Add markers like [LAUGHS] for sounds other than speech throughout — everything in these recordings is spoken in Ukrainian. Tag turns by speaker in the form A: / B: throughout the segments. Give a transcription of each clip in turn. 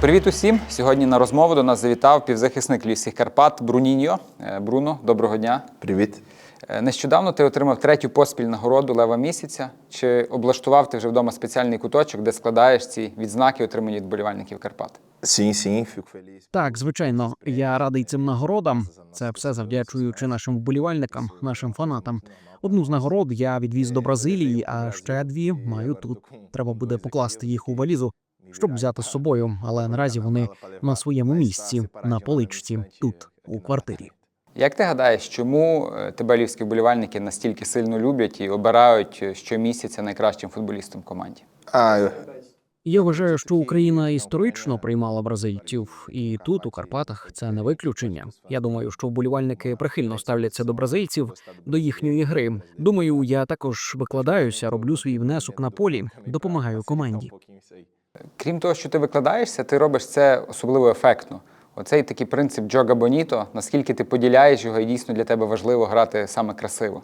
A: Привіт усім! Сьогодні на розмову до нас завітав півзахисник Львівських Карпат Бруніньо. Е, Бруно, доброго дня.
B: Привіт.
A: Е, Нещодавно ти отримав третю поспіль нагороду Лева місяця. Чи облаштував ти вже вдома спеціальний куточок, де складаєш ці відзнаки, отримані від болівальників Карпат?
C: Так, звичайно, я радий цим нагородам. Це все завдячуючи нашим вболівальникам, нашим фанатам. Одну з нагород я відвіз до Бразилії, а ще дві маю тут. Треба буде покласти їх у валізу, щоб взяти з собою. Але наразі вони на своєму місці, на поличці, тут, у квартирі.
A: Як ти гадаєш, чому е, тебе львівські вболівальники настільки сильно люблять і обирають е, щомісяця найкращим футболістом команді?
B: Eu-
C: Я вважаю, що Україна історично приймала бразильців, і тут, у Карпатах, це не виключення. Я думаю, що вболівальники прихильно ставляться до бразильців, до їхньої гри. Думаю, я також викладаюся, роблю свій внесок на полі, допомагаю команді.
A: Крім того, що ти викладаєшся, ти робиш це особливо ефектно. Оцей такий принцип Джога Боніто, наскільки ти поділяєш його, і дійсно для тебе важливо грати саме красиво.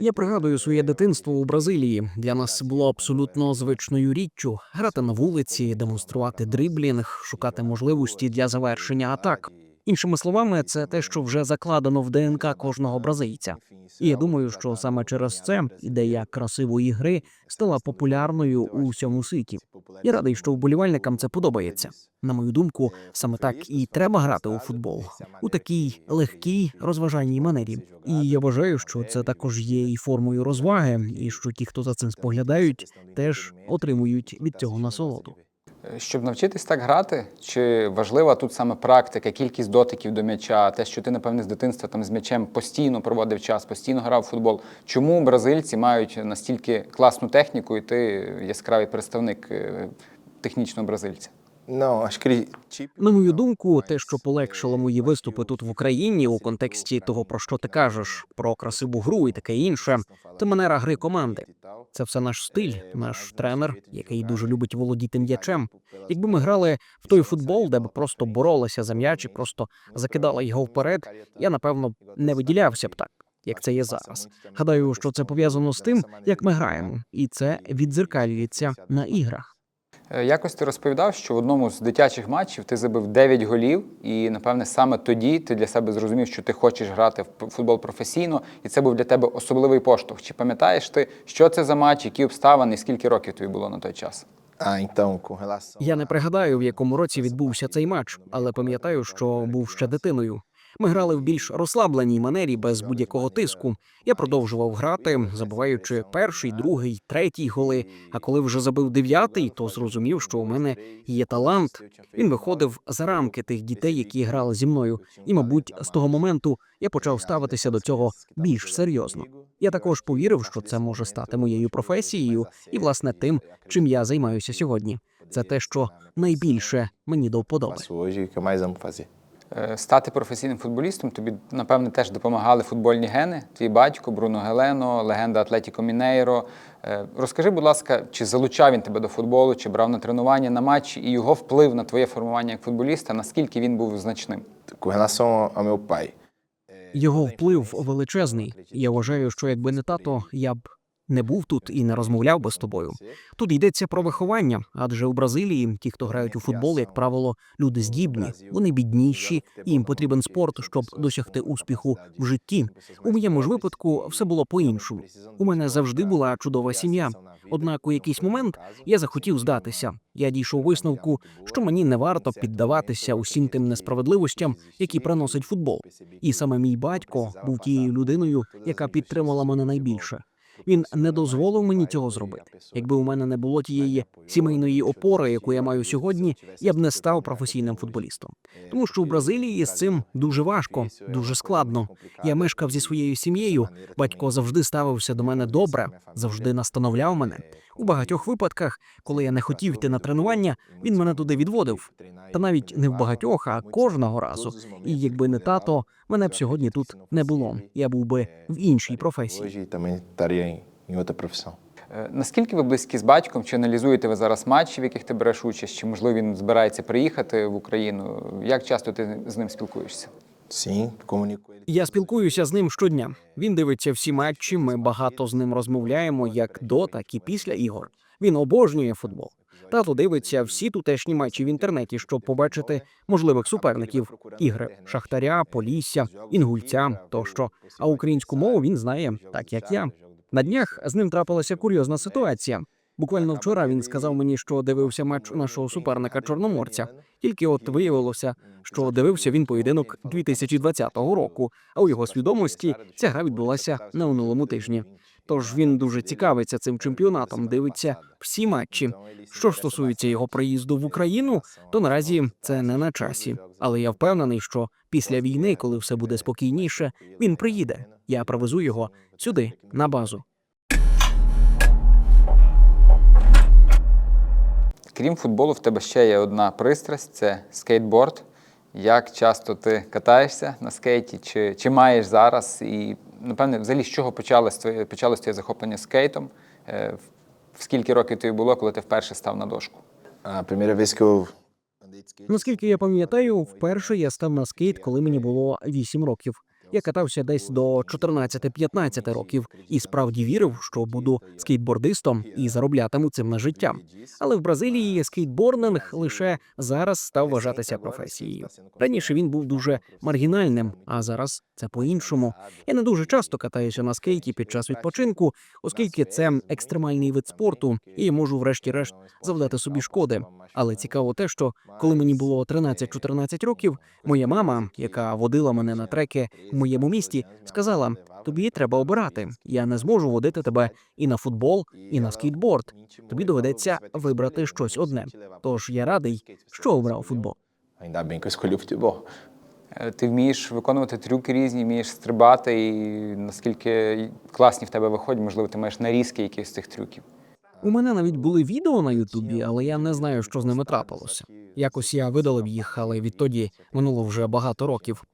C: Я пригадую своє дитинство у Бразилії. Для нас було абсолютно звичною річчю грати на вулиці, демонструвати дриблінг, шукати можливості для завершення атак. Іншими словами, це те, що вже закладено в ДНК кожного бразильця. І я думаю, що саме через це ідея красивої гри стала популярною у всьому світі. Я радий, що вболівальникам це подобається. На мою думку, саме так і треба грати у футбол у такій легкій розважальній манері. І я вважаю, що це також є і формою розваги, і що ті, хто за цим споглядають, теж отримують від цього насолоду.
A: Е, Щоб навчитись так грати, чи важлива тут саме практика, кількість дотиків до м'яча, те, що ти, напевне, з дитинства там з м'ячем постійно проводив час, постійно грав в футбол. Чому бразильці мають настільки класну техніку, і ти яскравий представник е, технічного бразильця?
B: Tipo,
C: На мою думку, те, що полегшило мої виступи тут в Україні у контексті того, про що ти кажеш, про красиву гру і таке інше, це манера гри команди. Це все наш стиль, наш тренер, який дуже любить володіти м'ячем. Якби ми грали в той футбол, де б просто боролися за м'яч і просто закидали його вперед, я напевно не виділявся б так, як це є зараз. Гадаю, що це пов'язано з тим, як ми граємо, і це відзеркалюється на іграх.
A: Е, Якось ти розповідав, що в одному з дитячих матчів ти забив 9 голів, і напевне саме тоді ти для себе зрозумів, що ти хочеш грати в футбол професійно, і це був для тебе особливий поштовх. Чи пам'ятаєш ти, що це за матч, які обставини, і скільки років тобі було на той час?
C: Я не пригадаю, в якому році відбувся цей матч, але пам'ятаю, що був ще дитиною. Ми грали в більш розслабленій манері без будь-якого тиску. Я продовжував грати, забиваючи перший, другий, третій голи. А коли вже забив дев'ятий, то зрозумів, що у мене є талант. Він виходив за рамки тих дітей, які грали зі мною. І, мабуть, з того моменту я почав ставитися до цього більш серйозно. Я також повірив, що це може стати моєю професією і, власне, тим, чим я займаюся сьогодні. Це те, що найбільше мені до вподоби.
A: Е, Стати професійним футболістом тобі, напевне, теж допомагали футбольні гени. Твій батько Бруно Гелено, легенда Атлетіко Мінейро. Е, Розкажи, будь ласка, чи залучав він тебе до футболу, чи брав на тренування на матчі, і його вплив на твоє формування як футболіста, наскільки він був значним?
C: Його вплив величезний. Я вважаю, що якби не тато, я б не був тут і не розмовляв би з тобою. Тут йдеться про виховання, адже у Бразилії ті, хто грають у футбол, як правило, люди здібні, вони бідніші, і їм потрібен спорт, щоб досягти успіху в житті. У моєму ж випадку все було по-іншому. У мене завжди була чудова сім'я. Однак у якийсь момент я захотів здатися. Я дійшов висновку, що мені не варто піддаватися усім тим несправедливостям, які приносить футбол. І саме мій батько був тією людиною, яка підтримала мене найбільше. Він не дозволив мені цього зробити. Якби у мене не було тієї сімейної опори, яку я маю сьогодні, я б не став професійним футболістом. Тому що в Бразилії з цим дуже важко, дуже складно. Я мешкав зі своєю сім'єю. Батько завжди ставився до мене добре, завжди настановляв мене. У багатьох випадках, коли я не хотів йти на тренування, він мене туди відводив. Та навіть не в багатьох, а кожного разу. І якби не тато, мене б сьогодні тут не було. Я був би в іншій професії.
A: Е, Наскільки ви близькі з батьком? Чи аналізуєте ви зараз матчі, в яких ти береш участь? Чи можливо він збирається приїхати в Україну? Як часто ти з ним спілкуєшся?
B: Sim, comunico.
C: Я спілкуюся з ним щодня. Він дивиться всі матчі. Ми багато з ним розмовляємо як до, так і після ігор. Він обожнює футбол. Тато дивиться всі тутешні матчі в інтернеті, щоб побачити можливих суперників ігри Шахтаря, Полісся, Інгульця тощо. А українську мову він знає так, як я. На днях з ним трапилася курйозна ситуація. Буквально вчора він сказав мені, що дивився матч нашого суперника Чорноморця. Тільки от виявилося, що дивився він поєдинок 2020 року, а у його свідомості ця гра відбулася на минулому тижні. Тож він дуже цікавиться цим чемпіонатом, дивиться всі матчі. Що ж стосується його приїзду в Україну, то наразі це не на часі. Але я впевнений, що після війни, коли все буде спокійніше, він приїде. Я привезу його сюди, на базу.
A: Крім футболу, в тебе ще є одна пристрасть це скейтборд. Як часто ти катаєшся на скейті, чи, чи маєш зараз? І, напевне, взагалі, з чого почалось твоє, почалось твоє захоплення скейтом? Е, в- скільки років тобі було, коли ти вперше став на дошку?
C: Наскільки я пам'ятаю, вперше я став на скейт, коли мені було 8 років. Я катався десь до 14-15 років і справді вірив, що буду скейтбордистом і зароблятиму цим на життя. Але в Бразилії скейтбординг лише зараз став вважатися професією. Раніше він був дуже маргінальним, а зараз це по-іншому. Я не дуже часто катаюся на скейті під час відпочинку, оскільки це екстремальний вид спорту, і я можу, врешті-решт, завдати собі шкоди. Але цікаво те, що коли мені було 13-14 років, моя мама, яка водила мене на треки в моєму місті, сказала: тобі треба обирати. Я не зможу водити тебе і на футбол, і на скейтборд. Тобі доведеться вибрати щось одне. Тож я радий, що обрав футбол.
A: Е, Ти вмієш виконувати трюки різні, вмієш стрибати, і наскільки класні в тебе виходять, можливо, ти маєш нарізки якихось з цих трюків.
C: У мене навіть були відео на Ютубі, але я не знаю, що з ними трапилося. Якось я видалив їх, але відтоді минуло вже багато років.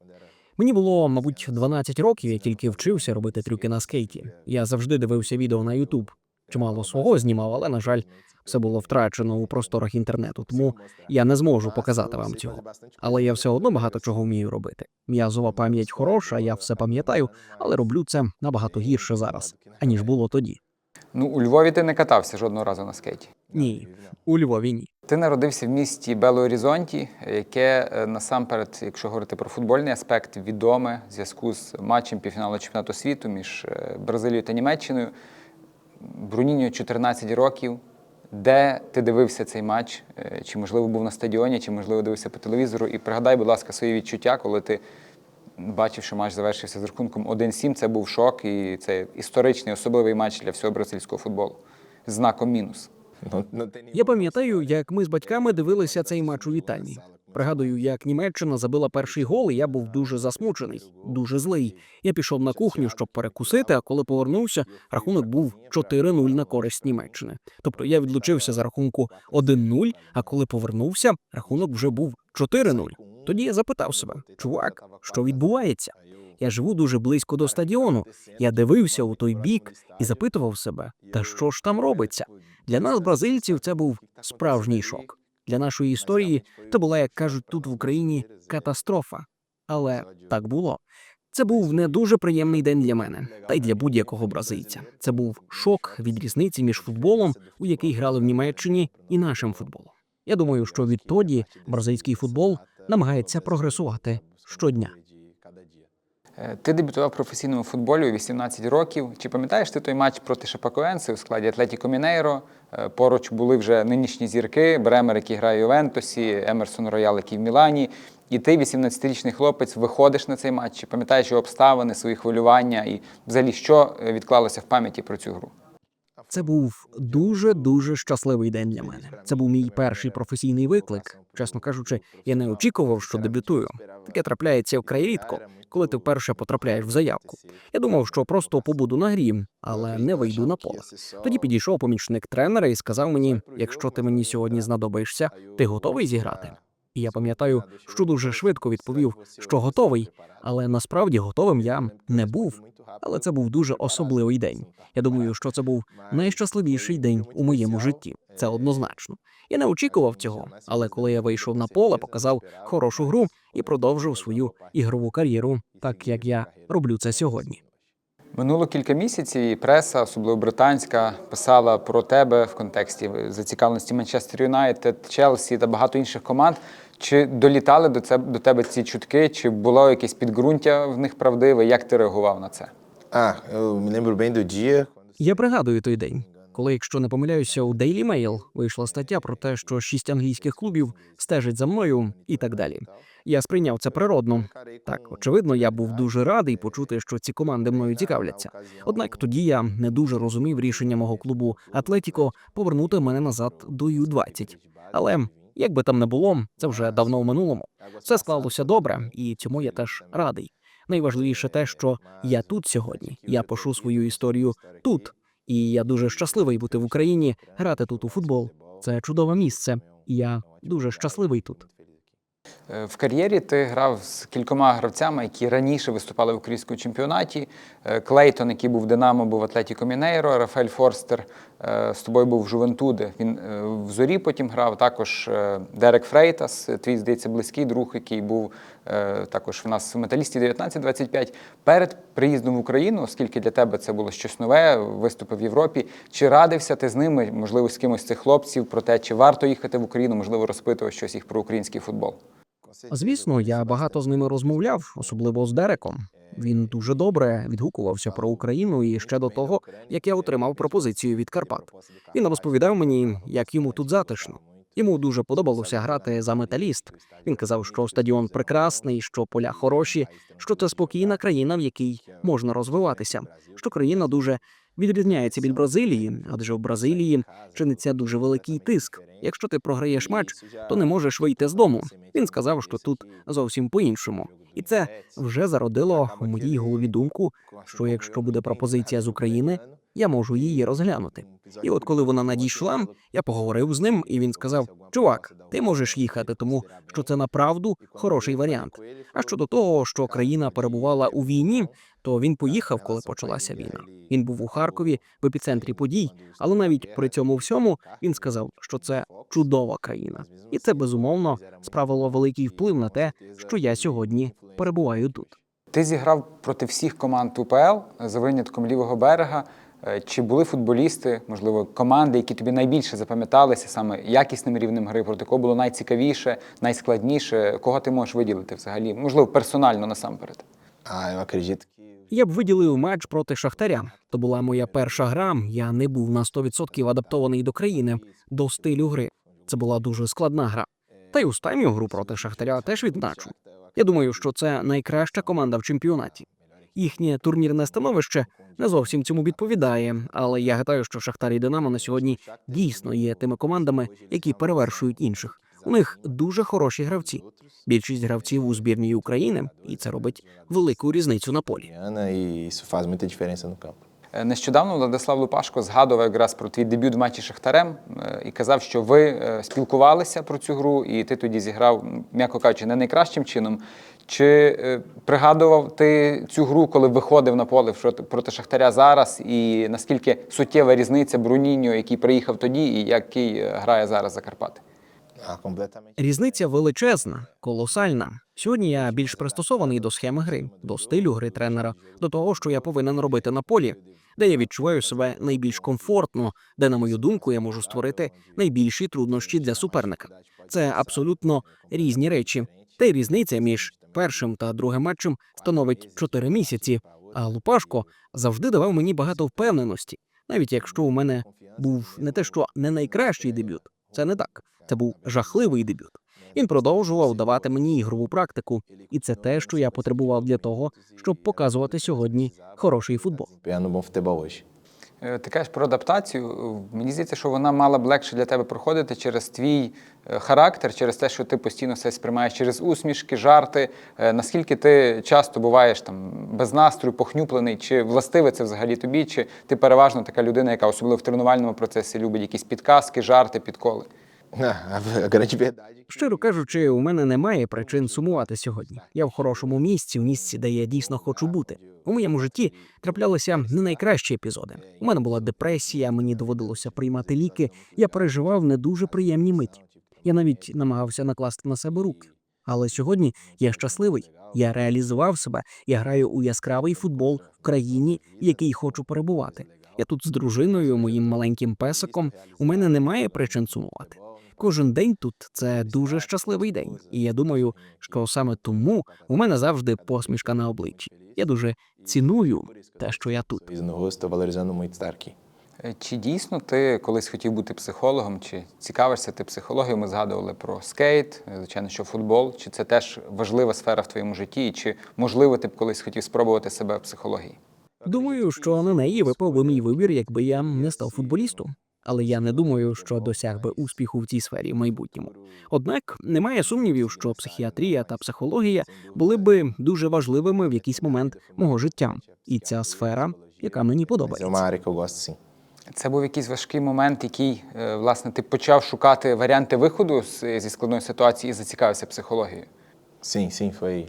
C: Мені було, мабуть, 12 років, я тільки вчився робити трюки на скейті. Я завжди дивився відео на Ютуб. Чимало свого знімав, але на жаль, все було втрачено у просторах інтернету, тому я не зможу показати вам цього. Але я все одно багато чого вмію робити. М'язова пам'ять хороша, я все пам'ятаю, але роблю це набагато гірше зараз, аніж було тоді.
A: Ну, у Львові ти не катався жодного разу на скейті.
C: Ні, у Львові ні.
A: Ти народився в місті Бело Орізонті, яке е, насамперед, якщо говорити про футбольний аспект, відоме в зв'язку з матчем півфіналу чемпіонату світу між е, Бразилією та Німеччиною. Бруніньо 14 років. Де ти дивився цей матч? Е, Чи можливо був на стадіоні, чи можливо дивився по телевізору? І пригадай, будь ласка, свої відчуття, коли ти бачив, що матч завершився з рахунком 1-7. Це був шок, і це історичний особливий матч для всього бразильського футболу знаком мінус.
B: Não, não
C: Я пам'ятаю, як ми з батьками дивилися цей матч у вітальні. Пригадую, як Німеччина забила перший гол, і я був дуже засмучений, дуже злий. Я пішов на кухню, щоб перекусити. А коли повернувся, рахунок був 4-0 на користь Німеччини. Тобто я відлучився за рахунку 1-0, А коли повернувся, рахунок вже був 4-0. Тоді я запитав себе, чувак, що відбувається? Я живу дуже близько до стадіону. Я дивився у той бік і запитував себе, та що ж там робиться? Для нас, бразильців, це був справжній шок. Для нашої історії це була, як кажуть тут в Україні, катастрофа. Але так було. Це був не дуже приємний день для мене, та й для будь-якого бразильця. Це був шок від різниці між футболом, у який грали в Німеччині, і нашим футболом. Я думаю, що відтоді бразильський футбол намагається прогресувати щодня.
A: Е, Ти дебютував професійному футболі у 18 років. Чи пам'ятаєш ти той матч проти Шапакоенси у складі Атлетіко Мінейро? Е, Поруч були вже нинішні зірки, Бремер, який грає у Ювентусі, Емерсон Роял, який в Мілані. І ти, 18-річний хлопець, виходиш на цей матч. Чи пам'ятаєш обставини, свої хвилювання і взагалі що е, відклалося в пам'яті про цю гру?
C: Це був дуже дуже щасливий день для мене. Це був мій перший професійний виклик. Чесно кажучи, я не очікував, що дебютую. Таке трапляється вкрай рідко, коли ти вперше потрапляєш в заявку. Я думав, що просто побуду на грі, але не вийду на поле. Тоді підійшов помічник тренера і сказав мені: якщо ти мені сьогодні знадобишся, ти готовий зіграти? І я пам'ятаю, що дуже швидко відповів, що готовий, але насправді готовим я не був. Але це був дуже особливий день. Я думаю, що це був найщасливіший день у моєму житті. Це однозначно. Я не очікував цього, але коли я вийшов на поле, показав хорошу гру і продовжив свою ігрову кар'єру, так як я роблю це сьогодні.
A: Минуло кілька місяців, і преса, особливо британська, писала про тебе в контексті зацікавленості Манчестер Юнайтед, Челсі та багато інших команд. Чи долітали до це до тебе ці чутки? Чи було якесь підґрунтя в них правдиве? Як ти реагував на це?
B: А, dia.
C: Я пригадую той день, коли, якщо не помиляюся, у Daily Mail вийшла стаття про те, що шість англійських клубів стежать за мною і так далі. Я сприйняв це природно. Так, очевидно, я був дуже радий почути, що ці команди мною цікавляться. Однак тоді я не дуже розумів рішення мого клубу Атлетіко повернути мене назад до Ю-20. Але як би там не було, це вже давно в минулому. Все склалося добре, і цьому я теж радий. Найважливіше те, що я тут сьогодні. Я пишу свою історію тут, і я дуже щасливий бути в Україні, грати тут у футбол. Це чудове місце. і Я дуже щасливий тут.
A: Е, В кар'єрі ти грав з кількома гравцями, які раніше виступали в українському чемпіонаті. Е, Клейтон, який був Динамо, був Атлетіко Мінейро, Рафаель Форстер е, з тобою був в Жувентуде. Він в зорі потім грав. Також Дерек Фрейтас, твій здається, близький друг, який був також в нас в металісті 19-25. Перед приїздом в Україну, оскільки для тебе це було щось нове, виступи в Європі. Чи радився ти з ними, можливо, з кимось цих хлопців про те, чи варто їхати в Україну, можливо, розпитував щось їх про український футбол?
C: Звісно, я багато з ними розмовляв, особливо з Дереком. Він дуже добре відгукувався про Україну і ще до того, як я отримав пропозицію від Карпат. Він розповідав мені, як йому тут затишно. Йому дуже подобалося грати за металіст. Він казав, що стадіон прекрасний, що поля хороші, що це спокійна країна, в якій можна розвиватися. Що країна дуже відрізняється від Бразилії, адже в Бразилії чиниться дуже великий тиск. Якщо ти програєш матч, то не можеш вийти з дому. Він сказав, що тут зовсім по-іншому, і це вже зародило в моїй голові думку, що якщо буде пропозиція з України, я можу її розглянути. І от коли вона надійшла, я поговорив з ним, і він сказав: Чувак, ти можеш їхати, тому що це направду хороший варіант. А щодо того, що країна перебувала у війні, то він поїхав, коли почалася війна. Він був у Харкові в епіцентрі подій, але навіть при цьому всьому він сказав, що це чудова країна, і це безумовно справило великий вплив на те, що я сьогодні перебуваю тут.
A: Ти зіграв проти всіх команд УПЛ за винятком лівого берега. Е, Чи були футболісти, можливо, команди, які тобі найбільше запам'яталися саме якісним рівнем гри, проти кого було найцікавіше, найскладніше? Кого ти можеш виділити взагалі? Можливо, персонально насамперед.
C: Я б виділив матч проти Шахтаря. То була моя перша гра. Я не був на 100% адаптований до країни, до стилю гри. Це була дуже складна гра. Та й останню гру проти Шахтаря теж відзначу. Я думаю, що це найкраща команда в чемпіонаті. Їхнє турнірне становище не зовсім цьому відповідає, але я гадаю, що Шахтар і Динамо на сьогодні дійсно є тими командами, які перевершують інших. У них дуже хороші гравці. Більшість гравців у збірній України, і це робить велику різницю на полі.
A: Е, Нещодавно Владислав Лупашко згадував якраз про твій дебют в матчі Шахтарем е, і казав, що ви е, спілкувалися про цю гру, і ти тоді зіграв, м'яко кажучи, не найкращим чином. Чи е, пригадував ти цю гру, коли виходив на поле проти- Шахтаря зараз? І наскільки суттєва різниця Бруніньо, який приїхав тоді, і який е, грає зараз за Карпати?
C: Різниця величезна, колосальна. Сьогодні я більш пристосований до схеми гри, до стилю гри тренера, до того, що я повинен робити на полі, де я відчуваю себе найбільш комфортно, де, на мою думку, я можу створити найбільші труднощі для суперника. Це абсолютно різні речі. Та й різниця між першим та другим матчем становить 4 місяці. А Лупашко завжди давав мені багато впевненості, навіть якщо у мене був не те, що не найкращий дебют. Це не так. Це був жахливий дебют. Він продовжував давати мені ігрову практику, і це те, що я потребував для того, щоб показувати сьогодні хороший футбол.
A: Ти кажеш про адаптацію. Е, Мені здається, що вона мала б легше для тебе проходити через твій е, характер, через те, що ти постійно все сприймаєш через усмішки, жарти. Е, Наскільки ти часто буваєш там без настрою, похнюплений, чи властиве це взагалі тобі, чи ти переважно така людина, яка особливо в тренувальному процесі любить якісь підказки, жарти, підколи? [LAUGHS]
C: Щиро кажучи, у мене немає причин сумувати сьогодні. Я в хорошому місці, в місці, де я дійсно хочу бути. У моєму житті траплялися не найкращі епізоди. У мене була депресія, мені доводилося приймати ліки. Я переживав не дуже приємні миті. Я навіть намагався накласти на себе руки. Але сьогодні я щасливий. Я реалізував себе. Я граю у яскравий футбол в країні, в якій хочу перебувати. Я тут з дружиною, моїм маленьким песиком. У мене немає причин сумувати. Кожен день тут це дуже щасливий день, і я думаю, що саме тому у мене завжди посмішка на обличчі. Я дуже ціную те, що я тут.
A: Е, Чи дійсно ти колись хотів бути психологом, чи цікавишся ти психологією? Ми згадували про скейт, е, звичайно, що футбол. Чи це теж важлива сфера в твоєму житті? І чи можливо ти б колись хотів спробувати себе в психології?
C: Думаю, що на неї випав би мій вибір, якби я не став футболістом. Але я не думаю, що досяг би успіху в цій сфері в майбутньому. Однак немає сумнівів, що психіатрія та психологія були би дуже важливими в якийсь момент мого життя, і ця сфера, яка мені подобається.
A: Це був якийсь важкий момент, який е, власне ти почав шукати варіанти виходу зі складної ситуації і зацікавився психологією.
B: Sim, sim, foi.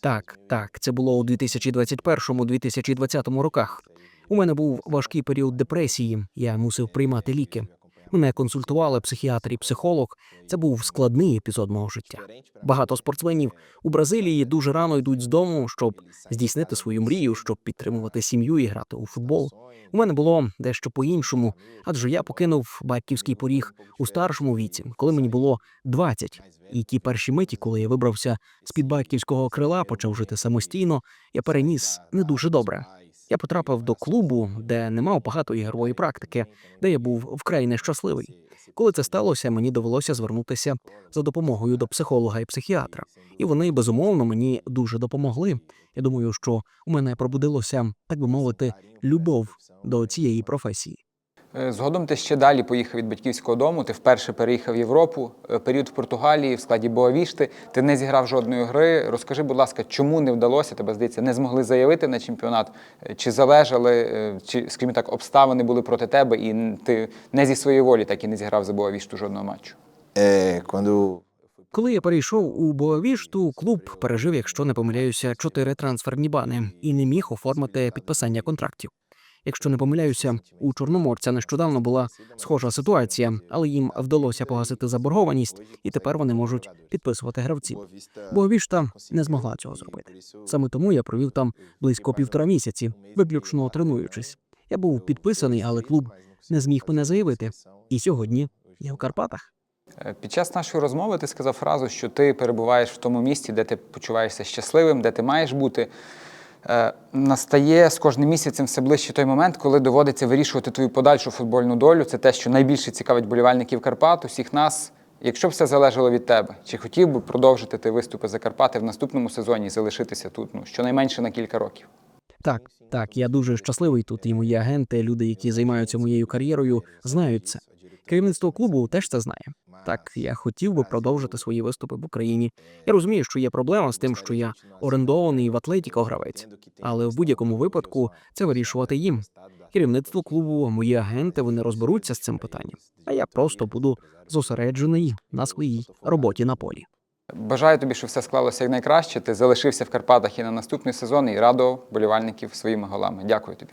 C: Так, так, це було у 2021-2020 роках. У мене був важкий період депресії. Я мусив приймати ліки. Мене консультували психіатр і психолог. Це був складний епізод мого життя. Багато спортсменів у Бразилії дуже рано йдуть з дому, щоб здійснити свою мрію, щоб підтримувати сім'ю і грати у футбол. У мене було дещо по-іншому, адже я покинув батьківський поріг у старшому віці, коли мені було 20. І ті перші миті, коли я вибрався з під батьківського крила, почав жити самостійно, я переніс не дуже добре. Я потрапив до клубу, де не мав багато ігрової практики, де я був вкрай нещасливий. Коли це сталося, мені довелося звернутися за допомогою до психолога і психіатра, і вони безумовно мені дуже допомогли. Я думаю, що у мене пробудилося, так би мовити, любов до цієї професії.
A: Е, Згодом ти ще далі поїхав від батьківського дому. Ти вперше переїхав в Європу. Е, Період в Португалії в складі Боавішти. Ти не зіграв жодної гри. Розкажи, будь ласка, чому не вдалося? Тебе здається, не змогли заявити на чемпіонат? Е, Чи залежали, чи, скажімо так, обставини були проти тебе, і ти не зі своєї волі так і не зіграв за Боавішту жодного матчу?
C: Коли я перейшов у Боавішту, клуб пережив, якщо не помиляюся, чотири трансферні бани і не міг оформити підписання контрактів. Якщо не помиляюся, у Чорноморця нещодавно була схожа ситуація, але їм вдалося погасити заборгованість, і тепер вони можуть підписувати гравців. Боавішта не змогла цього зробити. Саме тому я провів там близько півтора місяці, виключно тренуючись. Я був підписаний, але клуб не зміг мене заявити. І сьогодні я в Карпатах.
A: Е, Під час нашої розмови ти сказав фразу, що ти перебуваєш в тому місці, де ти почуваєшся щасливим, де ти маєш бути. Е, Настає з кожним місяцем все ближче той момент, коли доводиться вирішувати твою подальшу футбольну долю. Це те, що найбільше цікавить болівальників Карпат, усіх нас. Якщо б все залежало від тебе, чи хотів би продовжити ти виступи за Карпати в наступному сезоні і залишитися тут, ну щонайменше на кілька років?
C: Так, так, я дуже щасливий тут. І мої агенти, люди, які займаються моєю кар'єрою, знають це. Керівництво клубу теж це знає. Так, я хотів би продовжити свої виступи в Україні. Я розумію, що є проблема з тим, що я орендований в Атлетіко гравець, але в будь-якому випадку це вирішувати їм. Керівництво клубу, мої агенти, вони розберуться з цим питанням. А я просто буду зосереджений на своїй роботі на полі.
A: Бажаю тобі, щоб все склалося як найкраще. Ти залишився в Карпатах і на наступний сезон і радував болівальників своїми голами. Дякую тобі.